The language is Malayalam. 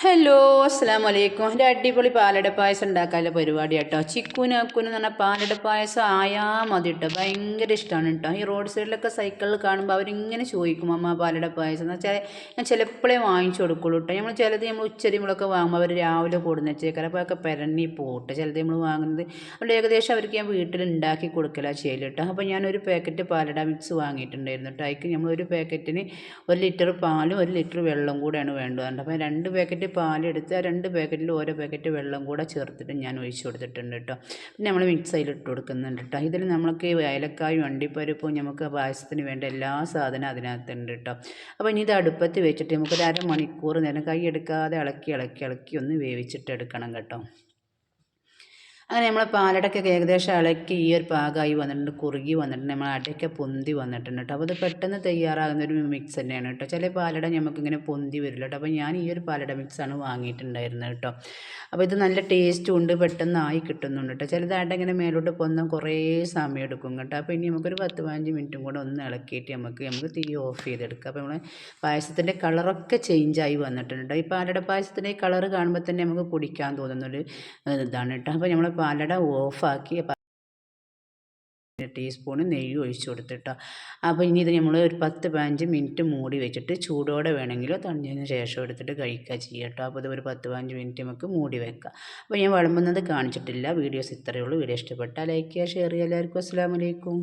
ഹലോ അസ്സാം വലൈക്കും എന്റെ അടിപൊളി പാലട പായസം ഉണ്ടാക്കാനുള്ള പരിപാടി കേട്ടോ ചിക്കുനും അക്കുനും എന്ന് പറഞ്ഞാൽ പാലട പായസം ആയാൽ മതി കേട്ടോ ഭയങ്കര ഇഷ്ടമാണ് കേട്ടോ ഈ റോഡ് സൈഡിലൊക്കെ സൈക്കിളിൽ കാണുമ്പോൾ അവരിങ്ങനെ ചോദിക്കും അമ്മ പാലട പായസം എന്ന് വെച്ചാൽ ഞാൻ ചിലപ്പോഴേ വാങ്ങിച്ചു കൊടുക്കുള്ളൂ കേട്ടോ നമ്മൾ ചിലത് നമ്മൾ ഉച്ചരിമ്പളൊക്കെ വാങ്ങുമ്പോൾ അവർ രാവിലെ കൂടുന്ന വെച്ചേക്കാരം അപ്പോൾ ഒക്കെ പെരണ്ണി പോട്ടെ. ചിലത് നമ്മൾ വാങ്ങുന്നത് അവിടെ ഏകദേശം അവർക്ക് ഞാൻ വീട്ടിൽ ഉണ്ടാക്കി കൊടുക്കല ചെയ്യൽ കേട്ടോ അപ്പോൾ ഞാനൊരു പാക്കറ്റ് പാലട മിക്സ് വാങ്ങിയിട്ടുണ്ടായിരുന്നു കേട്ടോ അതിക്ക് നമ്മൾ ഒരു പാക്കറ്റിന് ഒരു ലിറ്റർ പാലും ഒരു ലിറ്റർ വെള്ളം കൂടെയാണ് വേണ്ടത് അപ്പോൾ രണ്ട് പാക്കറ്റ് പാലെടുത്ത് ആ രണ്ട് പാക്കറ്റിൽ ഓരോ പാക്കറ്റ് വെള്ളം കൂടെ ചേർത്തിട്ട് ഞാൻ ഒഴിച്ചു കൊടുത്തിട്ടുണ്ട് കേട്ടോ പിന്നെ നമ്മൾ മിക്സ് ഇട്ട് കൊടുക്കുന്നുണ്ട് കേട്ടോ ഇതിൽ നമ്മൾക്ക് ഏലക്കായും അണ്ടിപ്പരിപ്പും നമുക്ക് പായസത്തിന് വേണ്ട എല്ലാ സാധനവും അതിനകത്തുണ്ട് കേട്ടോ അപ്പോൾ ഇനി ഇത് അടുപ്പത്ത് വെച്ചിട്ട് നമുക്കൊരു അരമണിക്കൂർ നേരം കൈ എടുക്കാതെ ഇളക്കി ഇളക്കി ഇളക്കി ഒന്ന് വേവിച്ചിട്ട് എടുക്കണം കേട്ടോ. അങ്ങനെ നമ്മൾ പാലടക്കൊക്കെ ഏകദേശം ഇളക്കി ഈ ഒരു പാകമായി വന്നിട്ടുണ്ട് കുറുകി വന്നിട്ടുണ്ട് നമ്മൾ അടയ്ക്ക പൊന്തി വന്നിട്ടുണ്ട് കേട്ടോ അപ്പോൾ അത് പെട്ടെന്ന് തയ്യാറാകുന്ന ഒരു മിക്സ് തന്നെയാണ് കേട്ടോ ചില പാലട നമുക്കിങ്ങനെ പൊന്തി വരില്ല കേട്ടോ അപ്പോൾ ഞാൻ ഈ ഒരു പാലട മിക്സാണ് വാങ്ങിയിട്ടുണ്ടായിരുന്നത് കേട്ടോ അപ്പോൾ ഇത് നല്ല ടേസ്റ്റും ഉണ്ട് പെട്ടെന്ന് ആയി കിട്ടുന്നുണ്ട് കേട്ടോ ചിലതായിട്ട് ഇങ്ങനെ മേലോട്ട് പൊന്താൻ കുറേ സമയം എടുക്കും കേട്ടോ അപ്പോൾ ഇനി നമുക്കൊരു പത്ത് പതിനഞ്ച് മിനിറ്റും കൂടെ ഒന്ന് ഇളക്കിയിട്ട് നമുക്ക് നമുക്ക് തീ ഓഫ് ചെയ്തെടുക്കാം. അപ്പോൾ നമ്മൾ പായസത്തിന്റെ കളറൊക്കെ ചേഞ്ചായി വന്നിട്ടുണ്ട് കേട്ടോ ഈ പാലട പായസത്തിന്റെ കളറ് കാണുമ്പോൾ തന്നെ നമുക്ക് കുടിക്കാൻ തോന്നുന്നൊരു ഇതാണ് കേട്ടോ അപ്പോൾ നമ്മൾ പാലട ഓഫാക്കി ടീസ്പൂണ് നെയ്യ് ഒഴിച്ചു കൊടുത്തിട്ടോ. അപ്പോൾ ഇനി ഇത് നമ്മൾ ഒരു പത്ത് പതിനഞ്ച് മിനിറ്റ് മൂടി വെച്ചിട്ട് ചൂടോടെ വേണമെങ്കിലോ തണിഞ്ഞതിന് ശേഷം എടുത്തിട്ട് കഴിക്കുക ചെയ്യട്ടോ. അപ്പോൾ ഇത് ഒരു പത്ത് പതിനഞ്ച് മിനിറ്റ് നമുക്ക് മൂടി വെക്കാം. അപ്പോൾ ഞാൻ വിളമ്പുന്നത് കാണിച്ചിട്ടില്ല. വീഡിയോസ് ഇത്രയേ ഉള്ളൂ. വീഡിയോ ഇഷ്ടപ്പെട്ടാൽ ലൈക്ക് ചെയ്യുക ഷെയർ ചെയ്യുക. എല്ലാവർക്കും അസ്സാം വലൈക്കും